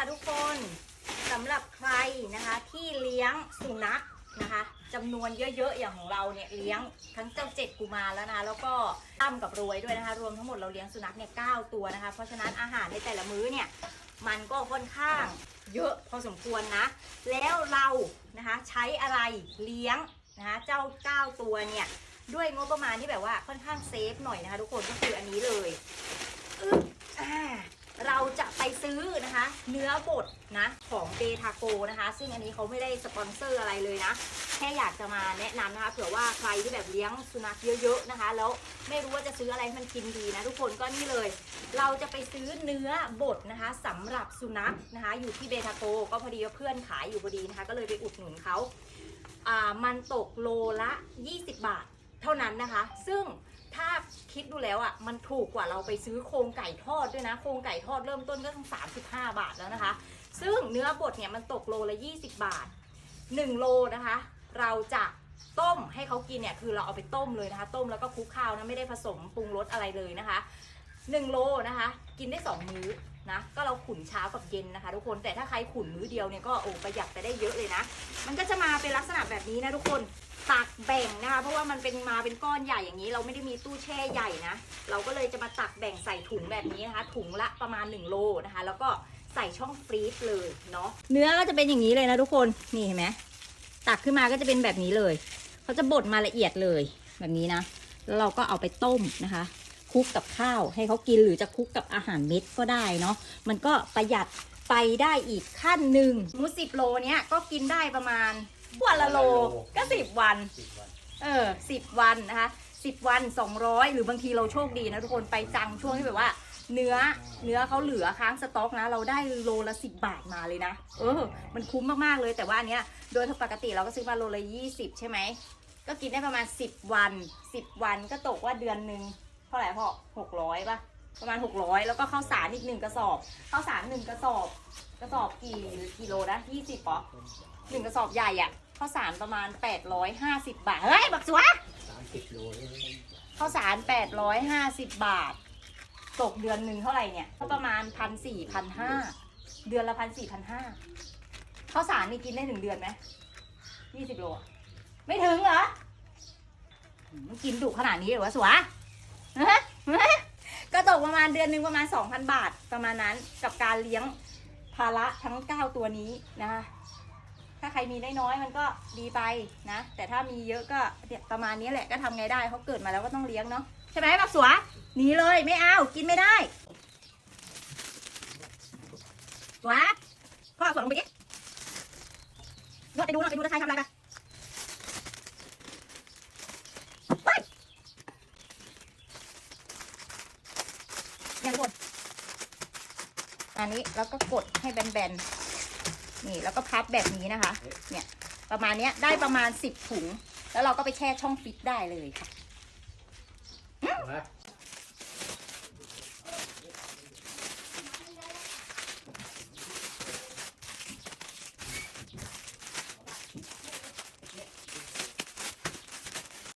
ค่ะทุกคนสำหรับใครนะคะที่เลี้ยงสุนัขนะคะจำนวนเยอะๆอย่างของเราเนี่ยเลี้ยงทั้งเจ้าเจ็ดกุมารแล้วนะแล้วก็ตั้มกับรวยด้วยนะคะ รวมทั้งหมดเราเลี้ยงสุนัขเนี่ยเก้าตัวนะคะ เพราะฉะนั้นอาหารในแต่ละมื้อเนี่ยมันก็ค่อนข้างเยอะพอสมควรนะ แล้วเรานะคะใช้อะไรเลี้ยงนะคะเจ้าเก้าตัวเนี่ยด้วยงบประมาณที่แบบว่าค่อนข้างเซฟหน่อยนะคะทุกคนก็คืออันนี้เลยอึ๊บอ่า เราจะไปซื้อนะคะ เนื้อบดนะของเบทาโกนะคะ ซึ่งอันนี้เขาไม่ได้สปอนเซอร์อะไรเลยนะ แค่อยากจะมาแนะนำนะคะเผื่อว่าใครที่แบบเลี้ยงสุนัขเยอะๆนะคะ แล้วไม่รู้ว่าจะซื้ออะไรให้มันกินดีนะ ทุกคนก็นี่เลย เราจะไปซื้อเนื้อบดนะคะสำหรับสุนัขนะคะ อยู่ที่เบทาโกก็พอดีว่าเพื่อนขายอยู่พอดีนะคะ ก็เลยไปอุดหนุนเขาอ่ามันตกโลละ 20 บาทเท่านั้นนะคะ ซึ่ง คิดดูแล้วอะมันถูกกว่าเราไปซื้อโครงไก่ทอดด้วยนะ โครงไก่ทอดเริ่มต้นก็ต้อง 35 บาทแล้วนะคะ ซึ่งเนื้อบดเนี่ยมันตกโลละ 20 บาท 1 โลนะคะ เราจะต้มให้เขากินเนี่ยคือเราเอาไปต้มเลยนะคะ ต้มแล้วก็คลุกข้าวนะไม่ได้ผสมปรุงรสอะไรเลยนะคะ1โลนะคะ กินได้ 2 มื้อนะก็เราขุนเช้ากับเย็นนะคะทุกคนแต่ถ้าใครขุนมื้อเดียวเนี่ยก็โอ้ประหยัดไปได้เยอะเลยนะ มันก็จะมาเป็นลักษณะแบบนี้นะทุกคน ตักแบ่งนะคะ เพราะว่ามันเป็นมาเป็นก้อนใหญ่อย่างนี้ เราไม่ได้มีตู้แช่ใหญ่นะ เราก็เลยจะมาตักแบ่งใส่ถุงแบบนี้นะคะ ถุงละประมาณ 1 โลนะคะ แล้วก็ใส่ช่องฟรีซเลยเนาะเนื้อก็จะเป็นอย่างนี้เลยนะทุกคนนี่เห็นไหมตักขึ้นมาก็จะเป็นแบบนี้เลยเขาจะบดมาละเอียดเลยแบบนี้นะแล้วเราก็เอาไปต้มนะคะคลุกกับข้าวให้เขากินหรือจะคลุกกับอาหารเม็ดก็ได้เนาะมันก็ประหยัดไปได้อีกขั้นหนึ่งมูสิบโลเนี้ยก็กินได้ประมาณ วันละโลก็สิบวัน สิบวันเออสิบวันนะคะสิบวันสองร้อยหรือบางทีเราโชคดีนะทุกคนไปจังช่วงที่แบบว่า เนื้อเนื้อเขาเหลือค้างสต็อกนะ เราได้โลละสิบบาทมาเลยนะ เออ มันคุ้มมากๆเลยแต่ว่าอันเนี้ยโดยปกติเราก็ซื้อมาโลละยี่สิบใช่ไหมก็กินได้ประมาณสิบวันสิบวันก็ตกว่าเดือนหนึ่งเท่าไหร่พ่อหกร้อยป่ะ ประมาณหกร้อยแล้วก็ข้าวสารอีกหนึ่งกระสอบข้าวสารหนึ่งกระสอบกระสอบกี่กิโลนะยี่สิบปอหนึ่งกระสอบใหญ่อะข้าวสารประมาณแปดร้อยห้าสิบบาทเฮ้ยบักสัวสามสิบโลข้าวสารแปดร้อยห้าสิบบาท ตกเดือนหนึ่งเท่าไหร่เนี่ยก็ประมาณพันสี่พันห้าเดือนละพันสี่พันห้าข้าวสารนี่กินได้ถึงเดือนไหมยี่สิบโล ไม่ถึงเหรอหืมกินดุขนาดนี้เหรอวะสัวฮะ ก็ตกประมาณเดือนหนึ่งประมาณสองพันบาทประมาณนั้นกับการเลี้ยงภาระทั้งเก้าตัวนี้นะคะ ถ้าใครมีน้อยมันก็ดีไปนะ แต่ถ้ามีเยอะก็เนี่ยประมาณนี้แหละก็ทำไงได้เขาเกิดมาแล้วก็ต้องเลี้ยงเนาะใช่ไหมบักสัวหนีเลยไม่เอากินไม่ได้สัวพ่อสวลงไปดินวดไปดูนวดไปดูนะชายทำอะไรไปเฮ้ยเนี่ยทุกคน อันนี้แล้วก็กดให้แบนๆ นี่แล้วก็พับแบบนี้นะคะ เนี่ยประมาณเนี้ยได้ประมาณสิบถุง แล้วเราก็ไปแช่ช่องฟิตได้เลยค่ะ